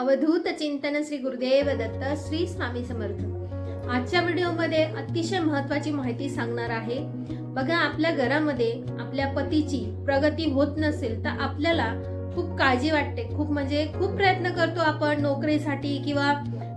अवधूत चिंतन श्री गुरुदेव दत्त श्री स्वामी समर्थ. आजच्या व्हिडिओमध्ये अतिशय महत्वाची माहिती सांगणार आहे. बघा आपल्या घरामध्ये आपल्या पतीची प्रगती होत नसेल तर आपल्याला खूप काळजी वाटते. खूप म्हणजे खूप प्रयत्न करतो आपण नोकरीसाठी किंवा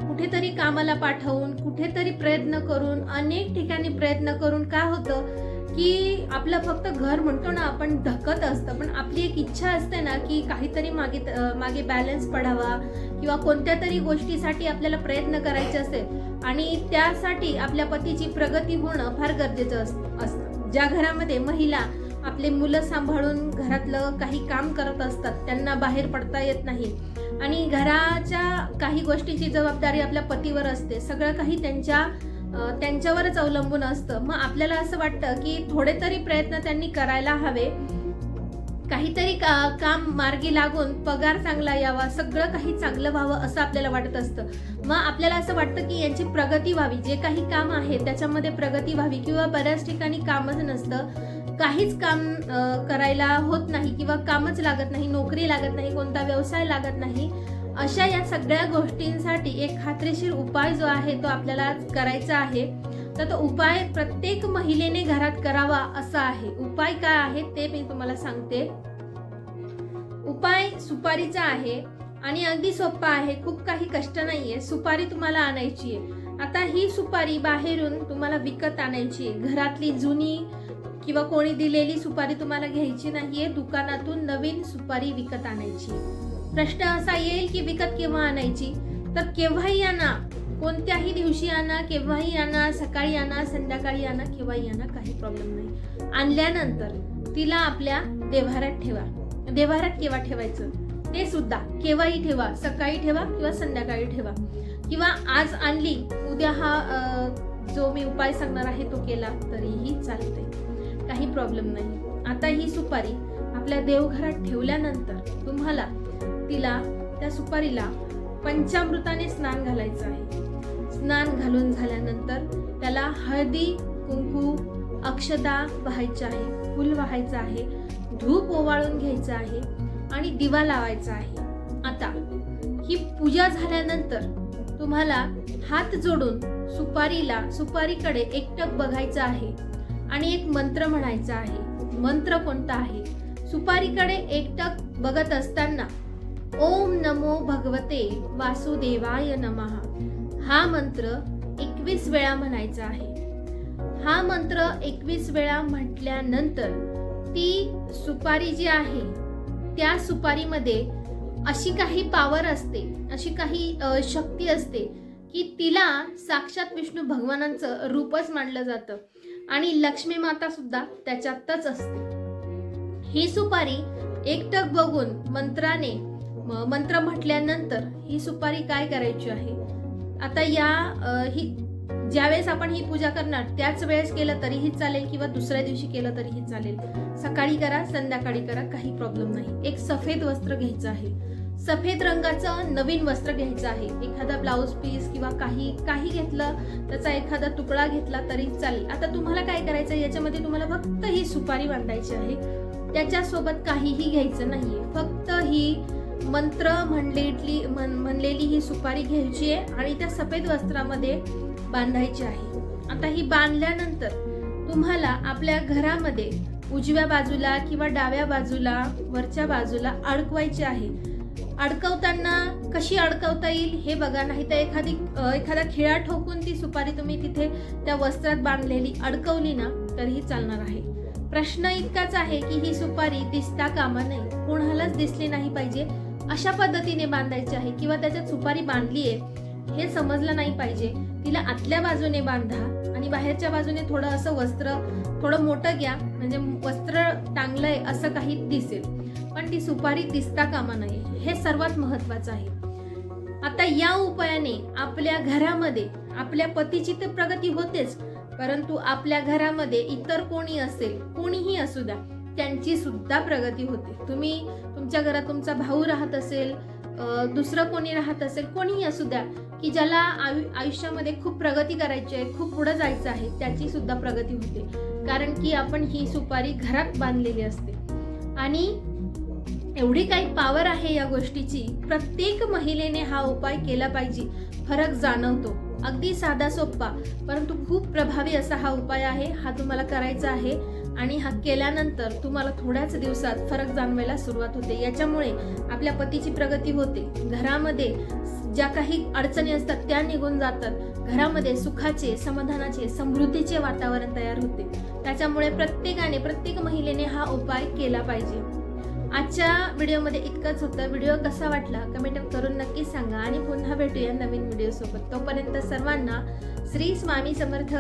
कुठेतरी कामाला पाठवून कुठेतरी प्रयत्न करून अनेक ठिकाणी प्रयत्न करून काय होतं? की आपलं फक्त घर म्हणतो ना आपण धकत असतं. पण आपली एक इच्छा असते ना की काहीतरी मागे मागे बॅलन्स पडावा किंवा कोणत्या तरी गोष्टीसाठी आपल्याला प्रयत्न करायचे असेल आणि त्यासाठी आपल्या पतीची प्रगती होणं फार गरजेचं अस- असतं. ज्या घरामध्ये महिला आपले मुलं सांभाळून घरातलं काही काम करत असतात त्यांना बाहेर पडता येत नाही. आणि घराच्या काही गोष्टीची जबाबदारी आपल्या पतीवर असते. सगळं काही त्यांच्या त्यांच्यावरच अवलंबून असतं. मग आपल्याला असं वाटतं की थोडे तरी प्रयत्न त्यांनी करायला हवे. काहीतरी का काम मार्गी लागून पगार चांगला यावा सगळं काही चांगलं व्हावं असं आपल्याला वाटत असतं. मग आपल्याला असं वाटतं की यांची प्रगती व्हावी. जे काही काम आहे त्याच्यामध्ये प्रगती व्हावी किंवा बऱ्याच ठिकाणी कामच नसतं. काहीच काम करायला होत नाही किंवा कामच लागत नाही नोकरी लागत नाही कोणता व्यवसाय लागत नाही. अशा या सगळ्या गोष्टींसाठी एक खात्रीशीर उपाय जो आहे तो आपल्याला करायचा आहे. तर तो उपाय प्रत्येक महिलेने घरात करावा असा आहे. उपाय काय आहे ते मी तुम्हाला सांगते. उपाय सुपारीचा आहे आणि अगदी सोपा आहे. खूप काही कष्ट नाहीये. सुपारी तुम्हाला आणायची आहे. आता ही सुपारी बाहेरून तुम्हाला विकत आणायची आहे. घरातली जुनी किंवा कोणी दिलेली सुपारी तुम्हाला घ्यायची नाहीये. दुकानातून नवीन सुपारी विकत आणायची प्रश्न असा येईल की विकत केव्हा आणायची? तर केव्हाही आणा. कोणत्याही दिवशी आणा केव्हाही आणा सकाळी आणा संध्याकाळी आणा केव्हाही आणा काही प्रॉब्लेम नाही. आणल्यानंतर तिला आपल्या देव्हारात ठेवा. देव्हारात केव्हा ठेवायचं? ते सुद्धा. केव्हाही ठेवा. सकाळी ठेवा किंवा संध्याकाळी ठेवा. किंवा आज आणली उद्या हा जो मी उपाय सांगणार आहे तो केला तरीही चालते काही प्रॉब्लेम नाही. आता ही सुपारी आपल्या देवघरात ठेवल्यानंतर तुम्हाला तिला त्या सुपारीला पंचामृताने स्नान घालायचं आहे. स्नान घालून झाल्यानंतर त्याला हळदी कुंकू अक्षदा वाहायच्या आहे फुल वाहायचं आहे धूप ओवाळून घ्यायचं आहे आणि दिवा लावायचा आहे. आता ही पूजा झाल्यानंतर तुम्हाला हात जोडून सुपारीला सुपारीकडे एकटक बघायचं आहे आणि एक मंत्र म्हणायचा आहे. मंत्र कोणता आहे? सुपारीकडे एकटक बघत असताना ओम नमो भगवते वासुदेवाय नमः. हा मंत्र एकवीस वेळा म्हणायचा आहे. हा मंत्र एकवीस वेळा म्हटल्यानंतर ती सुपारी जी आहे त्या सुपारीमध्ये अशी काही पावर असते अशी काही शक्ती असते की तिला साक्षात विष्णू भगवानांचं रूपच मानलं जातं आणि लक्ष्मी माता सुद्धा त्याच्यातच असते. ही सुपारी एकटक बघून मंत्राने मंत्र म्हटल्यानंतर ही सुपारी काय करायची आहे? आता या ही ज्यावेळेस आपण ही पूजा करणार त्याच वेळेस केलं तरीही चालेल किंवा दुसऱ्या दिवशी केलं तरीही चालेल. सकाळी करा संध्याकाळी करा काही प्रॉब्लेम नाही. एक सफेद वस्त्र घ्यायचं आहे. सफेद रंगाचं नवीन वस्त्र घ्यायचं आहे. एखादा ब्लाऊज पीस किंवा काही काही घेतलं त्याचा एखादा तुकडा घेतला तरी चालेल. आता तुम्हाला काय करायचं याच्यामध्ये तुम्हाला फक्त ही सुपारी बांधायची आहे. त्याच्यासोबत काहीही घ्यायचं नाहीये. फक्त ही मंत्र म्हणलेली म्हण- म्हणलेली ही सुपारी घ्यायची आहे आणि त्या सफेद वस्त्रामध्ये बांधायची आहे. आता ही बांधल्यानंतर तुम्हाला आपल्या घरामध्ये उजव्या बाजूला किंवा डाव्या बाजूला वरच्या बाजूला अडकवायची आहे. अडकवताना कशी अडकवता येईल हे बघा नाही तर एखादी एखादा खिळा ठोकून ती सुपारी तुम्ही तिथे त्या वस्त्रात बांधलेली अडकवली ना तरीही चालणार आहे. प्रश्न इतकाच आहे की ही सुपारी दिसता कामा नये. कोणालाच दिसली नाही पाहिजे. अशा पद्धतीने बांधायची आहे किंवा त्याच्यात सुपारी बांधली आहे हे समजलं नाही पाहिजे. तिला आतल्या बाजूने बांधा आणि बाहेरच्या बाजूने थोडं असं वस्त्र थोडं मोठं घ्या. म्हणजे वस्त्र टांगलंय असं काही दिसेल. पण ती सुपारी दिसता कामा नये. हे सर्वात महत्वाचं आहे. आता या उपायाने आपल्या घरामध्ये आपल्या पतीची तर प्रगती होतेच. परंतु आपल्या घरामध्ये इतर कोणी असेल कोणीही असू द्या. त्यांची सुद्धा प्रगती होते. तुम्ही तुमच्या घरात तुमचा भाऊ राहत असेल दुसरं कोणी राहत असेल कोणीही असू द्या की ज्याला आयु आयुष्यामध्ये खूप प्रगती करायची आहे खूप पुढं जायचं आहे त्याची सुद्धा प्रगती होते. कारण की आपण ही सुपारी घरात बांधलेली असते. आणि एवढी काही पावर आहे या गोष्टीची प्रत्येक महिलेने हा उपाय केला पाहिजे. फरक जाणवतो. अगदी साधा सोप्पा परंतु खूप प्रभावी असा हा उपाय आहे. हा तुम्हाला करायचा आहे. आणि हा केल्यानंतर तुम्हाला थोड्याच दिवसात फरक जाणवायला सुरुवात होते. याच्यामुळे आपल्या पतीची प्रगती होते. घरामध्ये ज्या काही अडचणी असतात त्या निघून जातात. घरामध्ये सुखाचे समाधानाचे समृद्धीचे वातावरण तयार होते. त्याच्यामुळे प्रत्येकाने प्रत्येक महिलेने हा उपाय केला पाहिजे. आजच्या व्हिडिओमध्ये इतकंच होतं. व्हिडिओ कसा वाटला? कमेंट करून नक्की सांगा आणि पुन्हा भेटूया नवीन व्हिडिओसोबत. तोपर्यंत सर्वांना श्री स्वामी समर्थ.